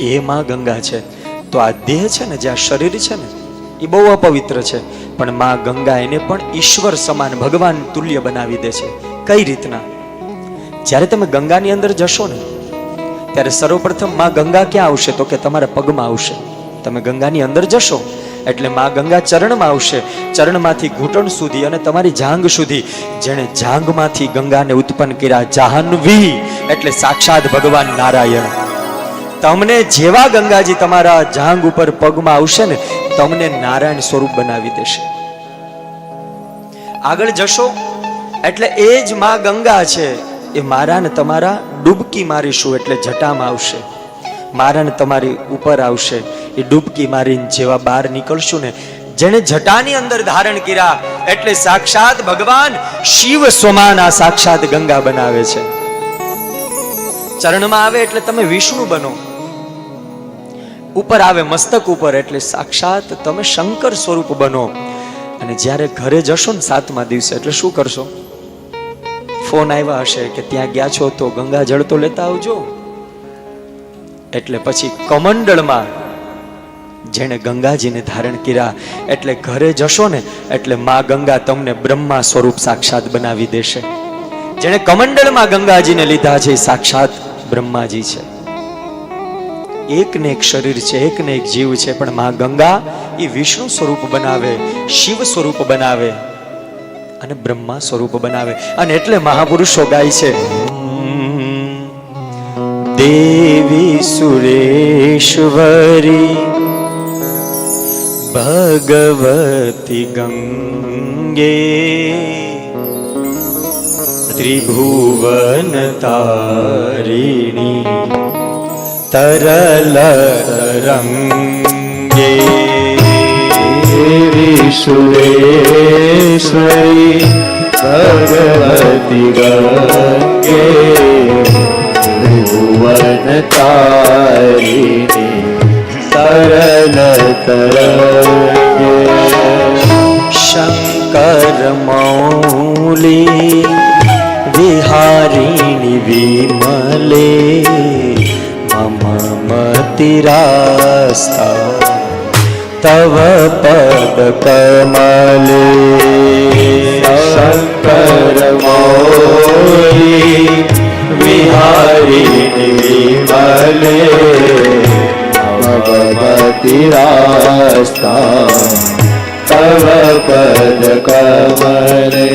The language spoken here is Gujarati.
એ માં ગંગા છે. તો આ દેહ છે ને જે આ શરીર છે ને, એ બહુ અપવિત્ર છે. પણ માં ગંગા એને પણ ઈશ્વર સમાન ભગવાન તુલ્ય બનાવી દે છે. કઈ રીતના? જ્યારે તમે ગંગાની અંદર જશો ને, ત્યારે સર્વપ્રથમમાં ગંગા ક્યાં આવશે? તો કે તમારા પગમાં આવશે. તમે ગંગાની અંદર જશો, એટલે માં ગંગા ચરણમાં આવશે. ચરણમાંથી ઘૂંટણ સુધી અને તમારી જાંગ સુધી. જેણે જાંગમાંથી ગંગાને ઉત્પન્ન કર્યા જાહ્નવી, એટલે સાક્ષાત ભગવાન નારાયણ. તમને જેવા ગંગાજી તમારા જાંગ ઉપર પગમાં આવશે ને, તમને નારાયણ સ્વરૂપ બનાવી દેશે. આગળ જશો, એટલે એ જ માં ગંગા છે, એ મારા ને તમારા ડૂબકી મારીશું એટલે જટામાં આવશે. મારા ને તમારી ઉપર આવશે, એ ડૂબકી મારીને જેવા બહાર નીકળશું ને જેને જટાની અંદર ધારણ કર્યા, એટલે સાક્ષાત ભગવાન શિવ સમાન આ સાક્ષાત ગંગા બનાવે છે. ચરણમાં આવે એટલે તમે વિષ્ણુ બનો. ઉપર આવે, મસ્તક ઉપર, એટલે સાક્ષાત તમે શંકર સ્વરૂપ બનો. અને જ્યારે ઘરે જશો ને સાતમા દિવસે, એટલે શું કરશો? ફોન આવ્યા હશે કે ત્યાં ગયા છો તો ગંગા જળ તો લેતા આવજો. એટલે પછી કમંડળમાં જેણે ગંગાજીને ધારણ કર્યા, એટલે ઘરે જશો ને, એટલે મા ગંગા તમને બ્રહ્મા સ્વરૂપ સાક્ષાત બનાવી દેશે. જેણે કમંડળમાં ગંગાજીને લીધા છે સાક્ષાત બ્રહ્માજી છે. એક ને એક શરીર છે, એકને એક જીવ છે, પણ માં ગંગા એ વિષ્ણુ સ્વરૂપ બનાવે, શિવ સ્વરૂપ બનાવે અને બ્રહ્મા સ્વરૂપ બનાવે. અને એટલે મહાપુરુષો ગાય છે, દેવી સુરેશ્વરી, ભગવતી ગંગે, ત્રિભુવન તારિણી તરલ તરંગે દેવી સુરેશ્વરી ભગવતી ગંગે ભુવન તારિણી તરલ રાસ્તા તવ પદ કમલે શંકર મોરી વિહારી વિમલે ભગવતી રાસ્તા તવ પદ કમલે